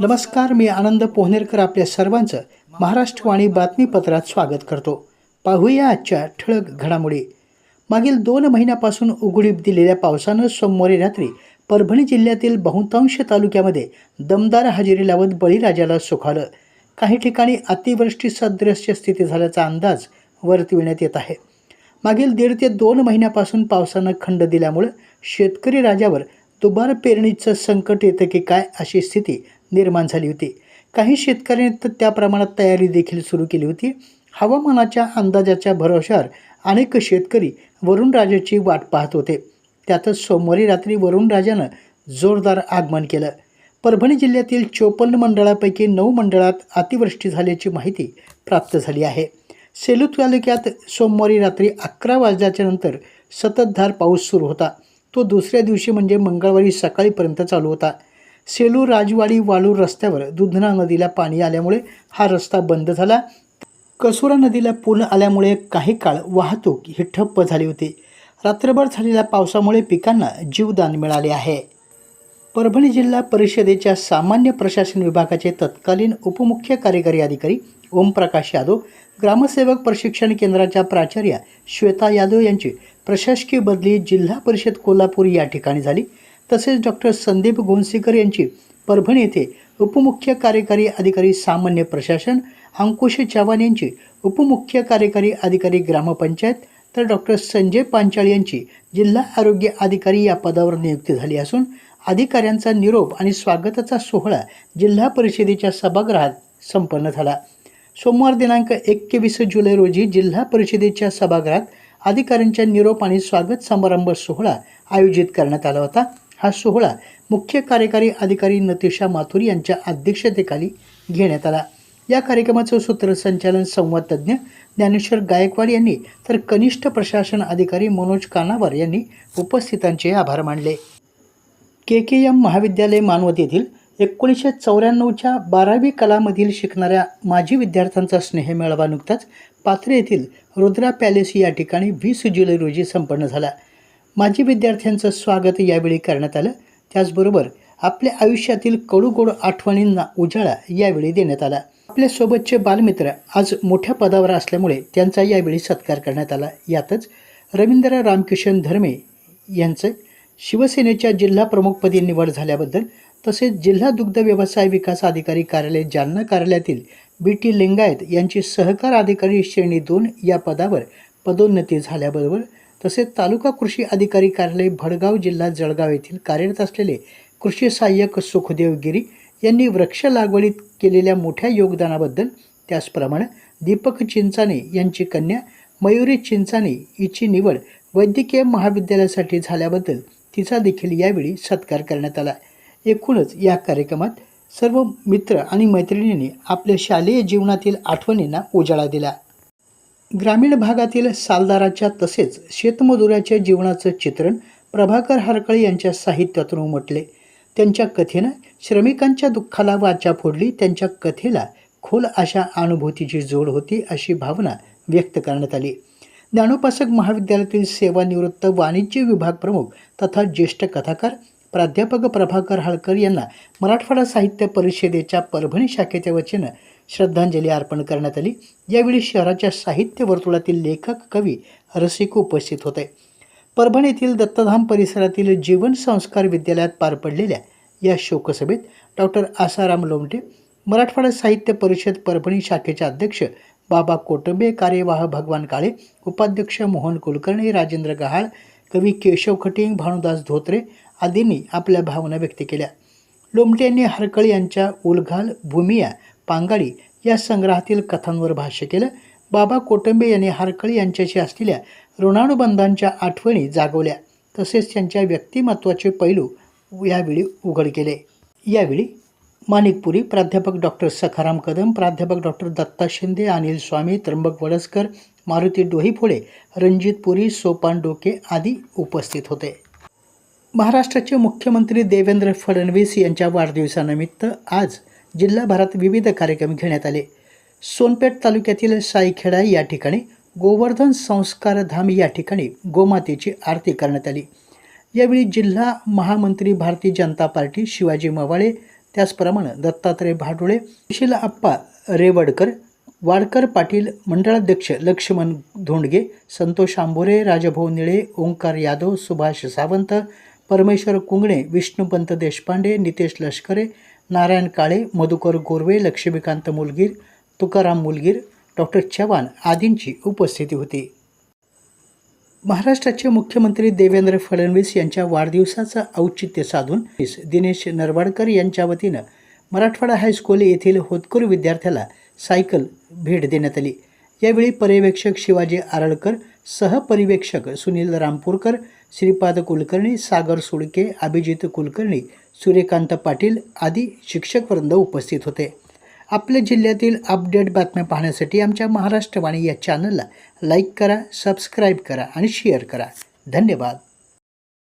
नमस्कार मी आनंद पोहनेरकर आपल्या सर्वांचं महाराष्ट्रवाणी बातमीपत्रात स्वागत करतो. पाहूया आजच्या ठळक घडामोडी. मागील दोन महिन्यापासून उघडीप दिलेल्या पावसानं सोमवारी रात्री परभणी जिल्ह्यातील बहुतांश तालुक्यामध्ये दमदार हजेरी लावत बळीराजाला सुखावलं. काही ठिकाणी अतिवृष्टी सदृश्य स्थिती झाल्याचा अंदाज वर्तविण्यात येत आहे. मागील दीड ते दोन महिन्यापासून पावसानं खंड दिल्यामुळं शेतकरी राजावर दुबार पेरणीचं संकट येतं की काय अशी स्थिती निर्माण झाली होती. काही शेतकऱ्यांनी तर त्या प्रमाणात तयारी देखील सुरू केली होती. हवामानाच्या अंदाजाच्या भरोशावर अनेक शेतकरी वरुणराजाची वाट पाहत होते. त्यातच सोमवारी रात्री वरुणराजानं जोरदार आगमन केलं. परभणी जिल्ह्यातील चोपन्न मंडळापैकी नऊ मंडळात अतिवृष्टी झाल्याची माहिती प्राप्त झाली आहे. सेलू तालुक्यात सोमवारी रात्री अकरा वाजल्याच्या नंतर सततधार पाऊस सुरू होता. तो दुसऱ्या दिवशी म्हणजे मंगळवारी सकाळीपर्यंत चालू होता. सेलू राजवाडी वाळूर रस्त्यावर दुधना नदीला पाणी आल्यामुळे हा रस्ता बंद झाला. कसुरा नदीला पूल आल्यामुळे काही काळ वाहतूक ही ठप्प झाली होती. रात्रभर झालेल्या पावसामुळे पिकांना जीवदान मिळाले आहे. परभणी जिल्हा परिषदेच्या सामान्य प्रशासन विभागाचे तत्कालीन उपमुख्य कार्यकारी अधिकारी ओमप्रकाश यादव ग्रामसेवक प्रशिक्षण केंद्राच्या प्राचार्या श्वेता यादव यांची प्रशासकीय बदली जिल्हा परिषद कोल्हापूर या ठिकाणी झाली. तसेच डॉक्टर संदीप गोंसीकर यांची परभणी येथे उपमुख्य कार्यकारी अधिकारी सामान्य प्रशासन अंकुश चव्हाण यांची उपमुख्य कार्यकारी अधिकारी ग्रामपंचायत तर डॉक्टर संजय पांचाळ यांची जिल्हा आरोग्य अधिकारी या पदावर नियुक्ती झाली असून अधिकाऱ्यांचा निरोप आणि स्वागताचा सोहळा जिल्हा परिषदेच्या सभागृहात संपन्न झाला. सोमवार दिनांक एकवीस जुलै रोजी जिल्हा परिषदेच्या सभागृहात अधिकाऱ्यांच्या निरोप आणि स्वागत समारंभ सोहळा आयोजित करण्यात आला होता. हा सोहळा मुख्य कार्यकारी अधिकारी नतिशा माथुर यांच्या अध्यक्षतेखाली घेण्यात आला. या कार्यक्रमाचं सूत्रसंचालन संवादतज्ञ ज्ञानेश्वर गायकवाड यांनी तर कनिष्ठ प्रशासन अधिकारी मनोज कानावर यांनी उपस्थितांचे आभार मानले. के के एम महाविद्यालय मानवत येथील एकोणीसशे चौऱ्याण्णवच्या बारावी कलामधील शिकणाऱ्या माजी विद्यार्थ्यांचा स्नेहमेळावा नुकताच पाथरे येथील रुद्रा पॅलेस या ठिकाणी वीस जुलै रोजी संपन्न झाला. माजी विद्यार्थ्यांचं स्वागत यावेळी करण्यात आलं. त्याचबरोबर आपल्या आयुष्यातील कडूगोड आठवणींना उजाळा यावेळी देण्यात आला. आपल्यासोबतचे बालमित्र आज मोठ्या पदावर असल्यामुळे त्यांचा यावेळी सत्कार करण्यात आला. यातच रवींद्र रामकिशन धर्मे यांचं शिवसेनेच्या जिल्हा प्रमुखपदी निवड झाल्याबद्दल तसेच जिल्हा दुग्ध व्यवसाय विकास अधिकारी कार्यालय जालना कार्यालयातील बी टी लिंगायत यांची सहकार अधिकारी श्रेणी दोन या पदावर पदोन्नती झाल्याबरोबर तसेच तालुका कृषी अधिकारी कार्यालय भडगाव जिल्हा जळगाव येथील कार्यरत असलेले कृषी सहाय्यक सुखदेव गिरी यांनी वृक्ष लागवडीत केलेल्या मोठ्या योगदानाबद्दल त्याचप्रमाणे दीपक चिंचाने यांची कन्या मयुरी चिंचाने हिची निवड वैद्यकीय महाविद्यालयासाठी झाल्याबद्दल तिचा देखील यावेळी सत्कार करण्यात आला. एकूणच या कार्यक्रमात सर्व मित्र आणि मैत्रिणींनी आपल्या शालेय जीवनातील आठवणींना उजाळा दिला. ग्रामीण भागातील सालदाराच्या तसेच शेतमजुराच्या जीवनाचं चित्रण प्रभाकर हरकळे यांच्या साहित्यातून उमटले. त्यांच्या कथेनं श्रमिकांच्या दुःखाला वाचा फोडली. त्यांच्या कथेला खोल अशा अनुभूतीची जोड होती अशी भावना व्यक्त करण्यात आली. ज्ञानोपासक महाविद्यालयातील सेवानिवृत्त वाणिज्य विभाग प्रमुख तथा ज्येष्ठ कथाकार प्राध्यापक प्रभाकर हळकर यांना मराठवाडा साहित्य परिषदेच्या परभणी शाखेच्या वतीनं श्रद्धांजली अर्पण करण्यात आली. यावेळी शहराच्या साहित्य वर्तुळातील लेखक कवी रसिक उपस्थित होते. परभणी येथील दत्तधाम परिसरातील जीवन संस्कार विद्यालयात पार पडलेल्या या शोकसभेत डॉक्टर आसाराम लोमटे मराठवाडा साहित्य परिषद परभणी शाखेचे अध्यक्ष बाबा कोटंबे कार्यवाह भगवान काळे उपाध्यक्ष मोहन कुलकर्णी राजेंद्र गहाळ कवी केशव खटिंग भानुदास धोत्रे आदींनी आपल्या भावना व्यक्त केल्या. लोमटे यांनी हरकळ यांच्या उलघाल भूमिया पांगाडी या संग्रहातील कथांवर भाष्य केलं. बाबा कोटंबे यांनी हारकळी यांच्याशी असलेल्या ऋणानुबंधांच्या आठवणी जागवल्या. तसेच त्यांच्या व्यक्तिमत्वाचे पैलू यावेळी उघड केले. यावेळी माणिकपुरी प्राध्यापक डॉक्टर सखाराम कदम प्राध्यापक डॉक्टर दत्ता शिंदे अनिल स्वामी त्र्यंबक वडसकर मारुती डोहीफोडे रणजित पुरी सोपान डोके आदी उपस्थित होते. महाराष्ट्राचे मुख्यमंत्री देवेंद्र फडणवीस यांच्या वाढदिवसानिमित्त आज जिल्हाभरात विविध कार्यक्रम घेण्यात आले. सोनपेठ तालुक्यातील साईखेडा या ठिकाणी गोवर्धन संस्कार धाम या ठिकाणी गोमातेची आरती करण्यात आली. यावेळी जिल्हा महामंत्री भारतीय जनता पार्टी शिवाजी मवाळे त्याचप्रमाणे दत्तात्रय भाडुळे सुशील आप्पा रेवडकर वाडकर पाटील मंडळाध्यक्ष लक्ष्मण धोंडगे संतोष आंबोरे राजभाऊ निळे ओंकार यादव सुभाष सावंत परमेश्वर कुंगणे विष्णुपंत देशपांडे नितेश लष्करे नारायण काळे मधुकर गोरवे लक्ष्मीकांत मुलगीर तुकाराम मुलगीर डॉक्टर चव्हाण आदींची उपस्थिती होती. महाराष्ट्राचे मुख्यमंत्री देवेंद्र फडणवीस यांच्या वाढदिवसाचं औचित्य साधून दिनेश नरवाडकर यांच्या वतीनं मराठवाडा हायस्कूल येथील होतकरू विद्यार्थ्याला सायकल भेट देण्यात आली. यावेळी पर्यवेक्षक शिवाजी आरळकर सहपरिवेक्षक सुनील रामपूरकर श्रीपाद कुलकर्णी सागर सुडके अभिजित कुलकर्णी सूर्यकांत पाटील आदी शिक्षकवृंद उपस्थित होते. आपल्या जिल्ह्यातील अपडेट बातम्या पाहण्यासाठी आमच्या महाराष्ट्रवाणी या चॅनलला लाईक करा सबस्क्राईब करा आणि शेअर करा. धन्यवाद.